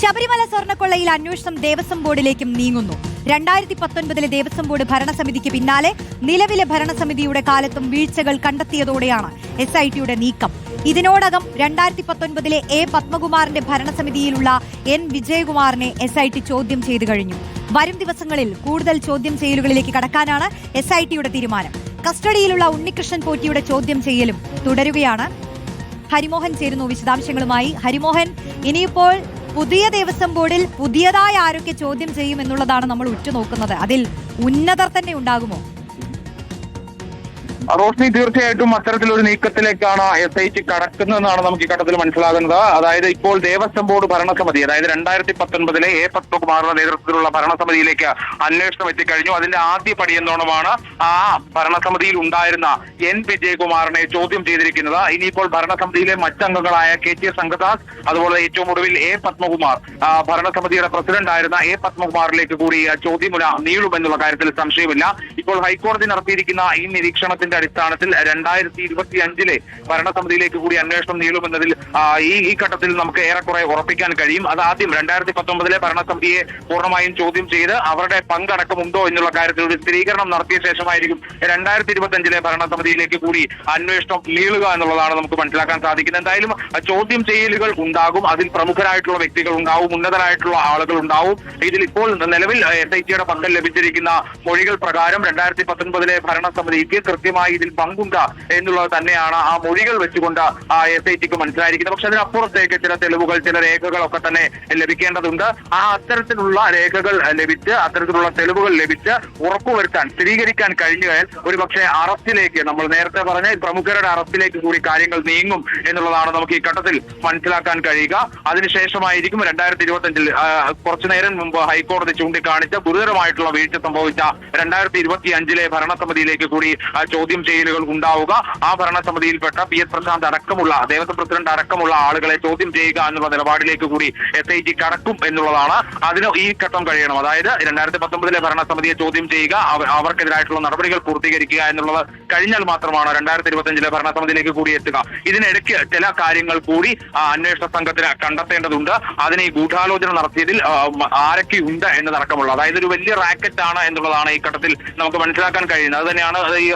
ശബരിമല സ്വർണക്കൊള്ളയിൽ അന്വേഷണം ദേവസ്വം ബോർഡിലേക്കും നീങ്ങുന്നു. രണ്ടായിരത്തി പത്തൊൻപതിലെ ദേവസ്വം ബോർഡ് ഭരണസമിതിക്ക് പിന്നാലെ നിലവിലെ ഭരണസമിതിയുടെ കാലത്തും വീഴ്ചകൾ കണ്ടെത്തിയതോടെയാണ് എസ് ഐ ടിയുടെ നീക്കം. ഇതിനോടകം രണ്ടായിരത്തി പത്തൊൻപതിലെ എ പത്മകുമാറിന്റെ ഭരണസമിതിയിലുള്ള എൻ വിജയകുമാറിനെ എസ് ഐ ടി ചോദ്യം ചെയ്തു കഴിഞ്ഞു. വരും ദിവസങ്ങളിൽ കൂടുതൽ ചോദ്യം ചെയ്യലുകളിലേക്ക് കടക്കാനാണ് എസ് ഐ ടിയുടെ തീരുമാനം. കസ്റ്റഡിയിലുള്ള ഉണ്ണികൃഷ്ണൻ പോറ്റിയുടെ ചോദ്യം ചെയ്യലും തുടരുകയാണ്. ഹരിമോഹൻ ചേരുന്നു വിശദാംശങ്ങളുമായി. ഹരിമോഹൻ ഇനിയിപ്പോൾ പുതിയ ദേവസ്വം ബോർഡിൽ പുതിയതായി ആരൊക്കെ ചോദ്യം ചെയ്യും എന്നുള്ളതാണ് നമ്മൾ ഉറ്റുനോക്കുന്നത്. അതിൽ ഉന്നതർ തന്നെ ഉണ്ടാകുമോ? റോഷ്നി തീർച്ചയായിട്ടും അത്തരത്തിലൊരു നീക്കത്തിലേക്കാണ് എസ് ഐ ടി കടക്കുന്നതെന്നാണ് നമുക്ക് ഈ ഘട്ടത്തിൽ മനസ്സിലാകുന്നത്. അതായത് ഇപ്പോൾ ദേവസ്വം ബോർഡ് ഭരണസമിതി അതായത് രണ്ടായിരത്തി പത്തൊൻപതിലെ എ പത്മകുമാറിന്റെ നേതൃത്വത്തിലുള്ള ഭരണസമിതിയിലേക്ക് അന്വേഷണം എത്തിക്കഴിഞ്ഞു. അതിന്റെ ആദ്യ പടി എന്നോണമാണ് ആ ഭരണസമിതിയിൽ ഉണ്ടായിരുന്ന എൻ വിജയകുമാറിനെ ചോദ്യം ചെയ്തിരിക്കുന്നത്? ഇനിയിപ്പോൾ ഭരണസമിതിയിലെ മറ്റംഗങ്ങളായ കെ ടി സംഘദാസ് അതുപോലെ ഏറ്റവും ഒടുവിൽ എ പത്മകുമാർ ഭരണസമിതിയുടെ പ്രസിഡന്റ് ആയിരുന്ന എ പത്മകുമാറിലേക്ക് കൂടി ചോദ്യമുല നീളുമെന്നുള്ള കാര്യത്തിൽ സംശയമില്ല. ഇപ്പോൾ ഹൈക്കോടതി നടത്തിയിരിക്കുന്ന ഈ നിരീക്ഷണത്തിന്റെ അടിസ്ഥാനത്തിൽ രണ്ടായിരത്തി ഇരുപത്തി അഞ്ചിലെ ഭരണസമിതിയിലേക്ക് കൂടി അന്വേഷണം നീളുമെന്നതിൽ ഈ ഈ ഘട്ടത്തിൽ നമുക്ക് ഏറെക്കുറെ ഉറപ്പിക്കാൻ കഴിയും. അത് ആദ്യം രണ്ടായിരത്തി പത്തൊമ്പതിലെ ഭരണസമിതിയെ പൂർണമായും ചോദ്യം ചെയ്ത് അവരുടെ പങ്കടക്കമുണ്ടോ എന്നുള്ള കാര്യത്തിൽ ഒരു സ്ഥിരീകരണം നടത്തിയ ശേഷമായിരിക്കും രണ്ടായിരത്തി ഇരുപത്തി അഞ്ചിലെ ഭരണസമിതിയിലേക്ക് കൂടി അന്വേഷണം നീളുക എന്നുള്ളതാണ് നമുക്ക് മനസ്സിലാക്കാൻ സാധിക്കുന്നത്. എന്തായാലും ചോദ്യം ചെയ്യലുകൾ ഉണ്ടാകും. അതിൽ പ്രമുഖരായിട്ടുള്ള വ്യക്തികൾ ഉണ്ടാവും ഉന്നതരായിട്ടുള്ള ആളുകൾ ഉണ്ടാവും. ഇതിൽ ഇപ്പോൾ നിലവിൽ എസ് ഐ ടിയുടെ പങ്കൽ ലഭിച്ചിരിക്കുന്ന മൊഴികൾ പ്രകാരം രണ്ടായിരത്തി പത്തൊൻപതിലെ ഭരണസമിതിക്ക് കൃത്യമായി ഇതിൽ പങ്കുണ്ട് എന്നുള്ളത് തന്നെയാണ് ആ മൊഴികൾ വെച്ചുകൊണ്ട് ആ എസ് ഐ ടിക്ക് മനസ്സിലായിരിക്കുന്നത്. പക്ഷെ അതിനപ്പുറത്തേക്ക് ചില തെളിവുകൾ ചില രേഖകളൊക്കെ തന്നെ ലഭിക്കേണ്ടതുണ്ട്. ആ അത്തരത്തിലുള്ള രേഖകൾ ലഭിച്ച് അത്തരത്തിലുള്ള തെളിവുകൾ ലഭിച്ച് ഉറപ്പുവരുത്താൻ സ്ഥിരീകരിക്കാൻ കഴിഞ്ഞാൽ ഒരുപക്ഷെ അറസ്റ്റിലേക്ക് നമ്മൾ നേരത്തെ പറഞ്ഞ പ്രമുഖരുടെ അറസ്റ്റിലേക്ക് കൂടി കാര്യങ്ങൾ നീങ്ങും എന്നുള്ളതാണ് നമുക്ക് ഈ ഘട്ടത്തിൽ മനസ്സിലാക്കാൻ കഴിയുക. അതിനുശേഷമായിരിക്കും രണ്ടായിരത്തി ഇരുപത്തിയഞ്ചിൽ കുറച്ചു നേരം മുമ്പ് ഹൈക്കോടതി ചൂണ്ടിക്കാണിച്ച ഗുരുതരമായിട്ടുള്ള വീഴ്ച സംഭവിച്ച രണ്ടായിരത്തി ഇരുപത്തി അഞ്ചിലെ ഭരണസമിതിയിലേക്ക് കൂടി ആ, ചോദ്യം ചെയ്യലുകൾ ഉണ്ടാവുക. ആ ഭരണസമിതിയിൽപ്പെട്ട പി എസ് പ്രശാന്ത് അടക്കമുള്ള ദേവസ്വം പ്രസിഡന്റ് അടക്കമുള്ള ആളുകളെ ചോദ്യം ചെയ്യുക എന്നുള്ള നിലപാടിലേക്ക് കൂടി എസ് ഐ ടി കടക്കും എന്നുള്ളതാണ്. അതിന് ഈ ഘട്ടം കഴിയണം. അതായത് രണ്ടായിരത്തി പത്തൊമ്പതിലെ ഭരണസമിതിയെ ചോദ്യം ചെയ്യുക അവർക്കെതിരായിട്ടുള്ള നടപടികൾ പൂർത്തീകരിക്കുക എന്നുള്ളത് കഴിഞ്ഞാൽ മാത്രമാണ് രണ്ടായിരത്തി ഇരുപത്തിയഞ്ചിലെ ഭരണസമിതിയിലേക്ക് കൂടി എത്തുക. ഇതിനിടയ്ക്ക് ചില കാര്യങ്ങൾ കൂടി അന്വേഷണ സംഘത്തിന് കണ്ടെത്തേണ്ടതുണ്ട്. അതിന് ഈ ഗൂഢാലോചന നടത്തിയതിൽ ആരൊക്കെ ഉണ്ട് എന്നതടക്കമുള്ള അതായത് ഒരു വലിയ റാക്കറ്റ് ആണ് എന്നുള്ളതാണ് ഈ ഘട്ടത്തിൽ നമുക്ക് മനസ്സിലാക്കാൻ കഴിയുന്നത്. അത് തന്നെയാണ് ഈ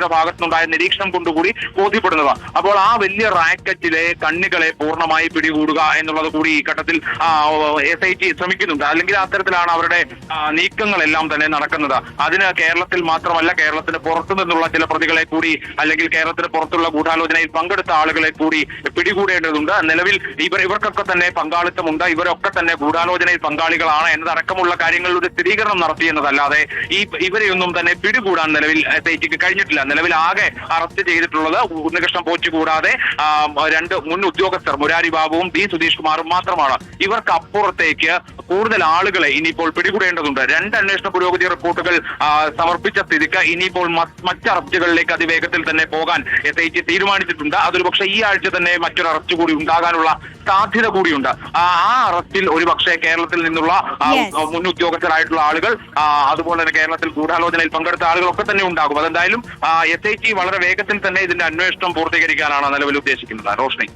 ഹൈക്കോടതിയുടെ ഭാഗത്തുനിന്നുണ്ടായ നിരീക്ഷണം കൊണ്ടുകൂടി ബോധ്യപ്പെടുന്നത്. അപ്പോൾ ആ വലിയ റാക്കറ്റിലെ കണ്ണികളെ പൂർണമായി പിടികൂടുക എന്നുള്ളത് കൂടി ഈ ഘട്ടത്തിൽ എസ് ഐ ടി ശ്രമിക്കുന്നുണ്ട്. അല്ലെങ്കിൽ അത്തരത്തിലാണ് അവരുടെ നീക്കങ്ങളെല്ലാം തന്നെ നടക്കുന്നത്. അതിന് കേരളത്തിൽ മാത്രമല്ല കേരളത്തിന് പുറത്തു നിന്നുള്ള ചില പ്രതികളെ കൂടി അല്ലെങ്കിൽ കേരളത്തിന് പുറത്തുള്ള ഗൂഢാലോചനയിൽ പങ്കെടുത്ത ആളുകളെ കൂടി പിടികൂടേണ്ടതുണ്ട്. നിലവിൽ ഇവർ ഇവർക്കൊക്കെ തന്നെ പങ്കാളിത്തമുണ്ട്. ഇവരൊക്കെ തന്നെ ഗൂഢാലോചനയിൽ പങ്കാളികളാണ് എന്നതടക്കമുള്ള കാര്യങ്ങളിൽ ഒരു സ്ഥിരീകരണം നടത്തിയെന്നതല്ലാതെ ഈ ഇവരെയൊന്നും തന്നെ പിടികൂടാൻ നിലവിൽ എസ് ഐ ടിക്ക് കഴിഞ്ഞിട്ടില്ല. നിലവിൽ ആകെ അറസ്റ്റ് ചെയ്തിട്ടുള്ളത് ഉണ്ണികൃഷ്ണൻ പോറ്റി കൂടാതെ രണ്ട് മുൻ ഉദ്യോഗസ്ഥർ മുരാരി ബാബുവും ബി സുധീഷ് കുമാറും മാത്രമാണ്. ഇവർക്ക് അപ്പുറത്തേക്ക് കൂടുതൽ ആളുകളെ ഇനിയിപ്പോൾ പിടികൂടേണ്ടതുണ്ട്. രണ്ട് അന്വേഷണ പുരോഗതി റിപ്പോർട്ടുകൾ സമർപ്പിച്ച സ്ഥിതിക്ക് ഇനിയിപ്പോൾ മറ്റ് അറസ്റ്റുകളിലേക്ക് അതിവേഗത്തിൽ തന്നെ പോകാൻ എസ് ഐ ടി തീരുമാനിച്ചിട്ടുണ്ട്. അതൊരു പക്ഷേ ഈ ആഴ്ച തന്നെ മറ്റൊരു അറസ്റ്റ് കൂടി ഉണ്ടാകാനുള്ള സാധ്യത കൂടിയുണ്ട്. ആ അറസ്റ്റിൽ ഒരു പക്ഷേ കേരളത്തിൽ നിന്നുള്ള മുൻ ഉദ്യോഗസ്ഥരായിട്ടുള്ള ആളുകൾ അതുപോലെ തന്നെ കേരളത്തിൽ ഗൂഢാലോചനയിൽ പങ്കെടുത്ത ആളുകളൊക്കെ തന്നെ ഉണ്ടാകും. അതെന്തായാലും എസ് ഐ ടി വളരെ വേഗത്തിൽ തന്നെ ഇതിന്റെ അന്വേഷണം പൂർത്തീകരിക്കാനാണ് നിലവിൽ ഉദ്ദേശിക്കുന്നത്. റോഷ്നി.